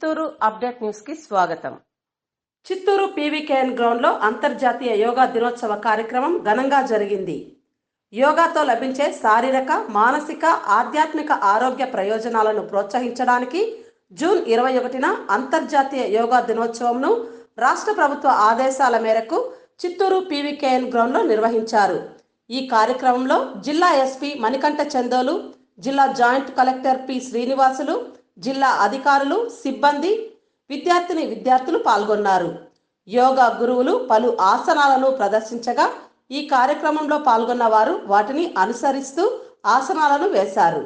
Chittoor update న్యూస్కి స్వాగతం. Chittoor PVKN గ్రౌండ్లో అంతర్జాతీయ యోగా దినోత్సవ కార్యక్రమం ఘనంగా జరిగింది. యోగాతో లభించే శారీరక మానసిక ఆధ్యాత్మిక ఆరోగ్య ప్రయోజనాలను ప్రోత్సహించడానికి జూన్ ఇరవై ఒకటిన అంతర్జాతీయ యోగా దినోత్సవంను రాష్ట్ర ప్రభుత్వ ఆదేశాల మేరకు చిత్తూరు పీవీకేఎన్ గ్రౌండ్లో నిర్వహించారు. ఈ కార్యక్రమంలో జిల్లా ఎస్పీ మణికంఠ చందోలు జిల్లా జాయింట్ కలెక్టర్ పి శ్రీనివాసులు జిల్లా అధికారులు సిబ్బంది విద్యార్థిని విద్యార్థులు పాల్గొన్నారు. యోగా గురువులు పలు ఆసనాలను ప్రదర్శించగా ఈ కార్యక్రమంలో పాల్గొన్న వారు వాటిని అనుసరిస్తూ ఆసనాలను వేశారు.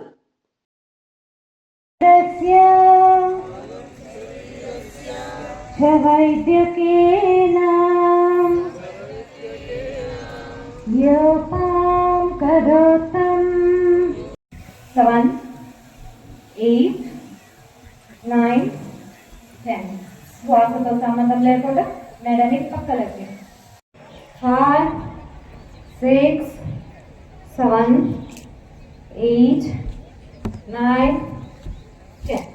Seven, eight, nine ten. శ్వాసతో సంబంధం లేకుండా మెడని పక్కలకి five six seven eight nine ten.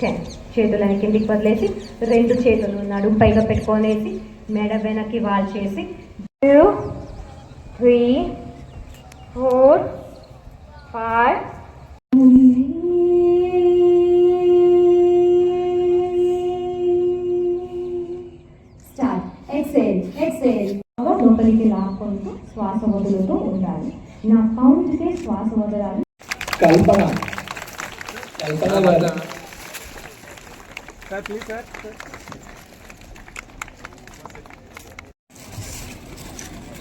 Ten. చేతులని కిందికి వదిలేసి రెండు చేతులు నడుము పైగా పెట్టుకొనేసి మెడ వెనక్కి వాల్ చేసి two three four five. Exhale లోపలికి లాక్కుంటూ శ్వాస వదులుతూ ఉండాలి నా కౌంట్కి శ్వాస వదలాలి Kalpana Kalpana garu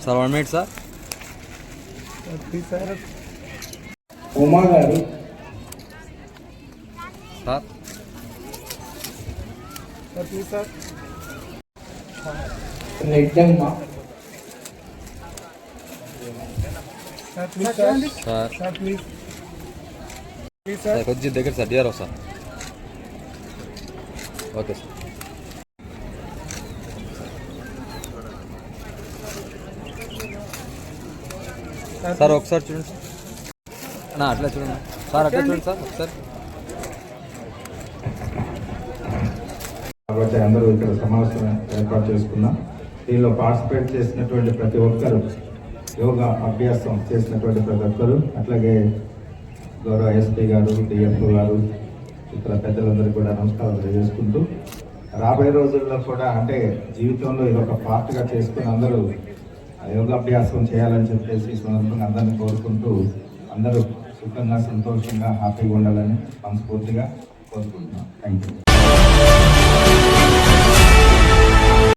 sir one minute sir Uma garu sir Reddamma sir sir కొద్ది దగ్గర sir DRO sir. Okay sir. Sir ఒకసారి చూడండి సార్. నా అట్లా చూడండి. సార్ అట్లా చూడండి సార్ ఒకసారి. కాబట్టి అందరూ ఇక్కడ సమావేశం ఏర్పాటు చేసుకున్నాం. దీనిలో పార్టిసిపేట్ చేసినటువంటి ప్రతి ఒక్కరు యోగా అభ్యాసం చేసినటువంటి ప్రతి ఒక్కరు అట్లాగే గౌరవ ఎస్పీ గారు డిఎఫ్ఓ గారు ఇతర పెద్దలందరూ కూడా నమస్కారం తెలియజేసుకుంటూ రాబోయే రోజుల్లో కూడా అంటే జీవితంలో ఇది ఒక పార్ట్గా చేసుకుని అందరూ యోగాభ్యాసం చేయాలని చెప్పేసి ఈ సందర్భంగా అందరిని కోరుకుంటూ అందరూ సుఖంగా సంతోషంగా హ్యాపీగా ఉండాలని మనస్ఫూర్తిగా కోరుకుంటున్నాం. Thank you